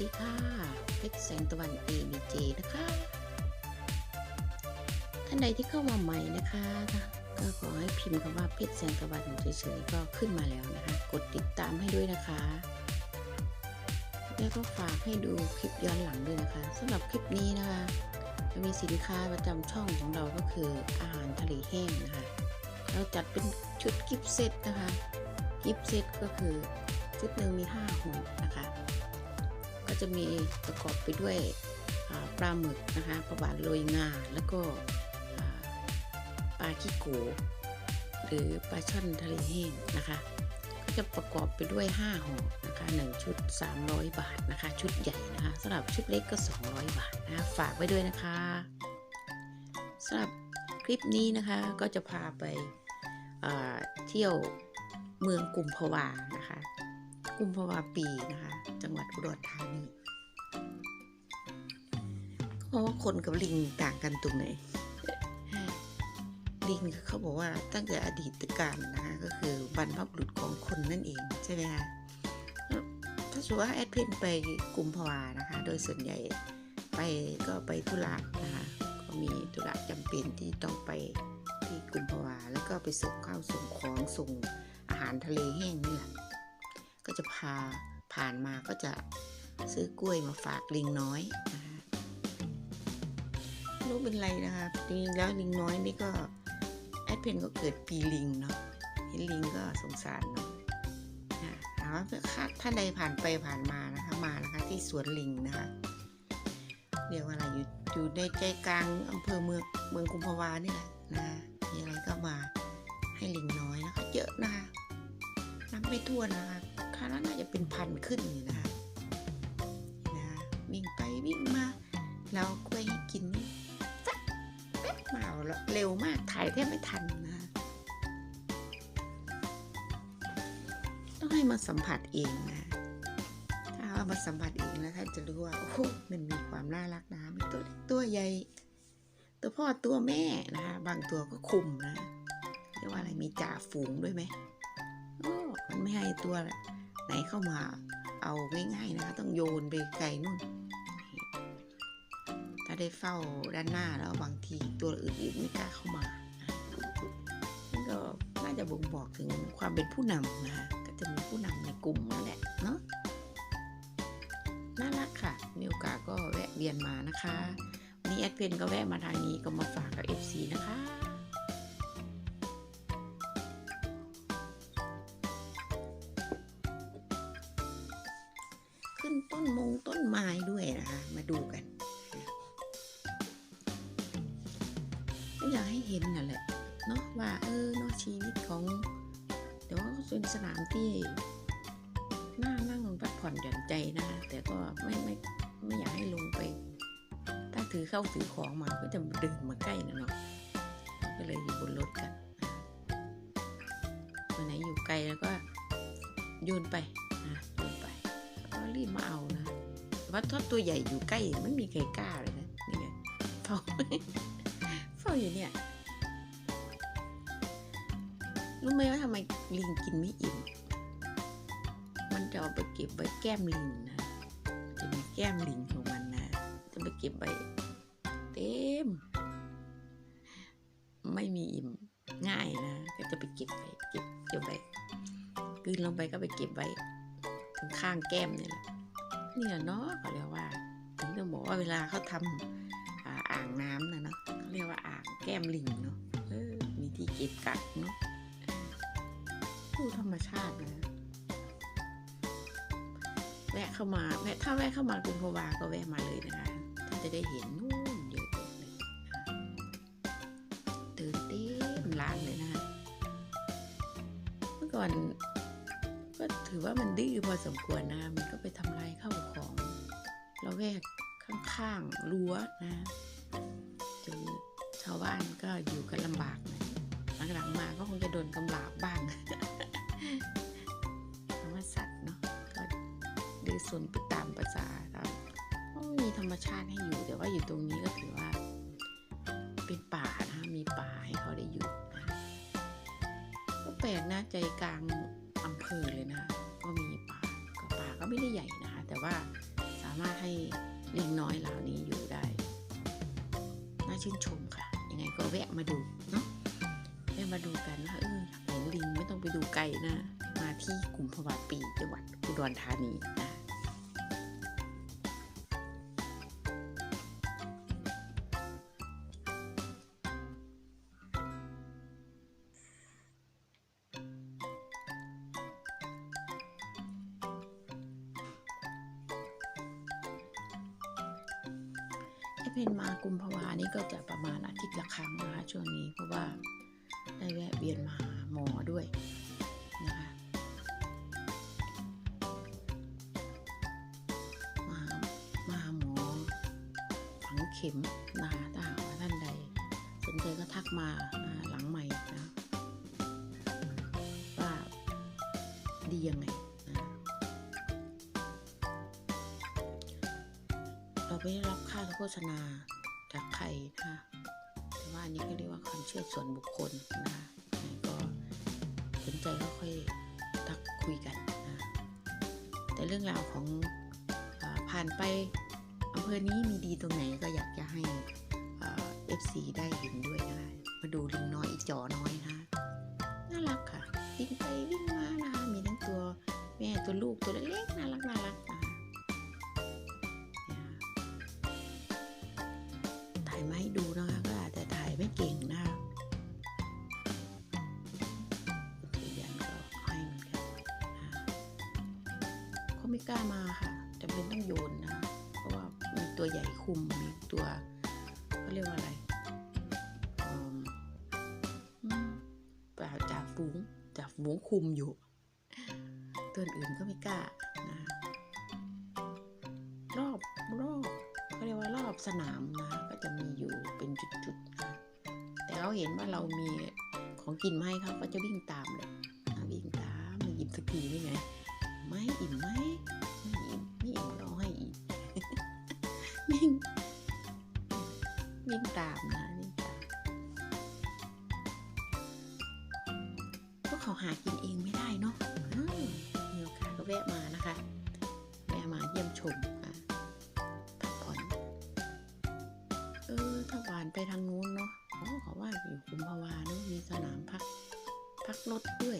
ดีค่ะเพชรแสงตะวัน ABJ นะคะ ท่านใดที่เข้ามาใหม่นะคะ ก็ขอให้พิมพ์คำว่าเพชรแสงตะวันเฉยๆก็ขึ้นมาแล้วนะคะ กดติดตามให้ด้วยนะคะ แล้วก็ฝากให้ดูคลิปย้อนหลังด้วยนะคะสำหรับคลิปนี้นะคะ จะมีสินค้าประจำช่องของเราก็คืออาหารทะเลแห้งนะคะ เราจัดเป็นชุดกิฟต์เซตนะคะ กิฟต์เซตก็คือชุดหนึ่งมี5ห่อนะคะ จะมีประกอบไปด้วยปลาหมึกนะคะปลาหวานโรยงา แล้วก็ปลาขี้โกหรือปลาช่อนทะเลแห้งนะคะ ก็จะประกอบไปด้วย 5ห่อนะคะ1ชุด 300 บาทนะคะ ชุดใหญ่นะคะสำหรับชุดเล็กก็ 200 บาทนะคะฝากไว้ด้วยนะคะสำหรับคลิปนี้นะคะก็จะพาไปเที่ยวเมืองกุมภาวานะ กุมภาวาปีนะคะ จังหวัดอุดรธานีเพราะว่าคนกับลิงต่างกันตรงไหนลิงเขาบอกว่าตั้งแต่อดีตการนะคะก็คือบรรพบุรุษของคนนั่นเองใช่ไหมคะถ้าสมมติว่าแอดเพนไปกุมภาวานะคะ โดยส่วนใหญ่ไปก็ไปธุระนะคะก็มีธุระจำเป็นที่ต้องไปที่กุมภาวาแล้วก็ไปส่งข้าวส่งของส่งอาหารทะเลแห้งนี่แหละ ก็จะพาผ่านมาก็จะซื้อกล้วยมาฝากลิงน้อยนะคะรู้เป็นไรนะคะจริงแล้วลิงน้อยนี่ก็แอดเพนก็เกิดปีลิงเนาะเห็นลิงก็สงสารเนาะนะถามว่าถ้าใดผ่านไปผ่านมานะคะมานะคะที่สวนลิงนะคะเรียกว่าอะไรอยู่อยู่ในใจกลางอำเภอเมืองเมืองกุมภาวานี่แหละนะมีอะไรก็มาให้ลิงน้อยนะคะเยอะนะคะ นับไม่ถ้วนะคะคาดว่าน่าจะเป็นพันขึ้นนี่นะคะนะวิ่งไปวิ่งมาเรากล้วยกินนี่แป๊บแป๊บมาเอาละเร็วมากถ่ายแทบไม่ทันนะคะต้องให้มาสัมผัสเองนะถ้าเอามาสัมผัสเองแล้วท่านจะรู้ว่าโอ้โหมันมีความน่ารักนะมีตัวเล็กตัวใหญ่ตัวพ่อตัวแม่นะคะบางตัวก็คุมนะเรียกว่าอะไรมีจ่าฝูงด้วยไหม มันไม่ให้ตัวไหนเข้ามาเอาง่ายๆนะคะต้องโยนไปไกลนู่น ถ้าได้เฝ้าด้านหน้าแล้วบางทีตัวอื่นๆไม่กล้าเข้ามานั่นก็น่าจะบ่งบอกถึงความเป็นผู้นำนะคะก็จะมีผู้นำในกลุ่มนั่นแหละเนาะน่ารักค่ะ มีโอกาสก็แวะเวียนมานะคะ วันนี้แอดเพนก็แวะมาทางนี้ก็มาฝากกับ FC นะคะ นต้นมงต้นไม้ด้วยนะคะ มาดูกันก็อยากให้เห็นน่ะแหละเนาะว่าเออเนาะชีวิตของแต่ว่าก็เป็นสนามที่น่านั่งพักผ่อนหย่อนใจนะแต่ก็ไม่ไม่ไม่อยากให้ลงไป ถ้าถือเข้าถือของมาก็จะเดินมาใกล้นะเนาะก็เลยอยู่บนรถกันวันไหนอยู่ไกลแล้วก็โยนไปนไป รีบมาเอานะว่าถ้าตัวใหญ่อยู่ใกล้ไม่มีใครกล้าเลยนะนี่ไงเฝ้าเฝ้าอยู่เนี่ยรู้ไหมว่าทำไมลิงกินไม่อิ่มมันจะเอาไปเก็บไว้แก้มลิงนะจะมีแก้มลิงของมันนะ จะไปเก็บไว้เต็ม ไม่มีอิ่มง่ายนะ ก็จะไปเก็บไว้เก็บเก็บไว้กลืนลงไปก็ไปเก็บไว้ ข้างแก้มเนี่ยแหละนี่แหละเนาะเขาเรียกว่าถึงจะบอกว่าเวลาเขาทำอ่าอ่างน้ำนะเนาะเขาเรียกว่าอ่างแก้มลิงเนาะเออมีที่เก็บกักเนาะดูธรรมชาตินะแวะเข้ามาแวะถ้าแวะเข้ามากุมภาวาก็แวะมาเลยนะคะท่านจะได้เห็นนู่นเยอะแยะเลยนะคะเดินเต็มร้านเลยนะคะเมื่อก่อน ก็ถือว่ามันดื้อพอสมควรนะมันก็ไปทำลายข้าวของเราแวกข้างๆรั้วนะจนชาวบ้านก็อยู่กันลำบากนะหลังๆมาก็คงจะโดนกำลาบบ้างธรรมสัตว์เนาะก็ดื้อซนไปตามภาษาครับก็มีธรรมชาติให้อยู่แต่ว่าอยู่ตรงนี้ก็ถือว่า เป็นป่านะมีป่าให้เขาได้อยู่นะก็แปลกนะใจกลาง เภอเลยนะก็มีป่าก็ป่าก็ไม่ได้ใหญ่นะคะแต่ว่าสามารถให้ลิงน้อยเหล่านี้อยู่ได้ น่าชื่นชมค่ะ ยังไงก็แวะมาดูเนาะแวะมาดูกันว่าเออเห็นลิงไม่ต้องไปดูไกลนะ มาที่กลุ่มพวาปีจังหวัดอุดรธานีนะ ถ้าเป็นมากุมภาวานี่ก็จะประมาณอาทิตย์ละครั้งนะคะช่วงนี้เพราะว่าได้แวะเวียนมาหมอด้วยนะคะมามาหมอฝังเข็มนะคะถ้าหากว่าท่านใดสนใจก็ทักมาหลังใหม่นะว่าดียังไง ไม่ได้รับค่าโฆษณาจากใครนะคะแต่ว่าอันนี้ก็เรียกว่าความเชื่อส่วนบุคคลนะคะก็สนใจก็ค่อยทักคุยกันนะแต่เรื่องราวของอผ่านไปอำเภอนี้มีดีตรงไหนก็อยากจะให้เอฟซีได้เห็นด้วยนะคะมาดูลิงน้อยอีจอน้อยนะคะน่ารักค่ะวิ่งไปวิ่งมานะคะมีทั้งตัวแม่ตัวลูกตัวเล็กๆน่ารักน่ารักนะคะ ไม่กล้ามาค่ะจำเป็นต้องโยนนะเพราะว่ามีตัวใหญ่คุมมีตัวเขาเรียกว่าอะไรอืมอืมป่าจ่าฝูงจ่าฝูงคุมอยู่ ตัวอื่นก็ไม่กล้านะรอบรอบเขาเรียกว่ารอบสนามนะก็จะมีอยู่เป็นจุดๆนะแต่เขาเห็นว่าเรามีของกินมาให้เขาก็จะวิ่งตามเลยวิ่งตามมาหยิบสกีนี่ไง วิ่งวิ่งตามนะวิ่งตามพวกเขาหากินเองไม่ได้เนาะอืมมีโอกาสก็แวะมานะคะ แวะมาเยี่ยมชมอะพักผ่อนเออถ้าหวานไปทางนู้นเนาะอ๋อเขาว่าอยู่กุมภาวาเนาะมีสนามพักพักรถด้วย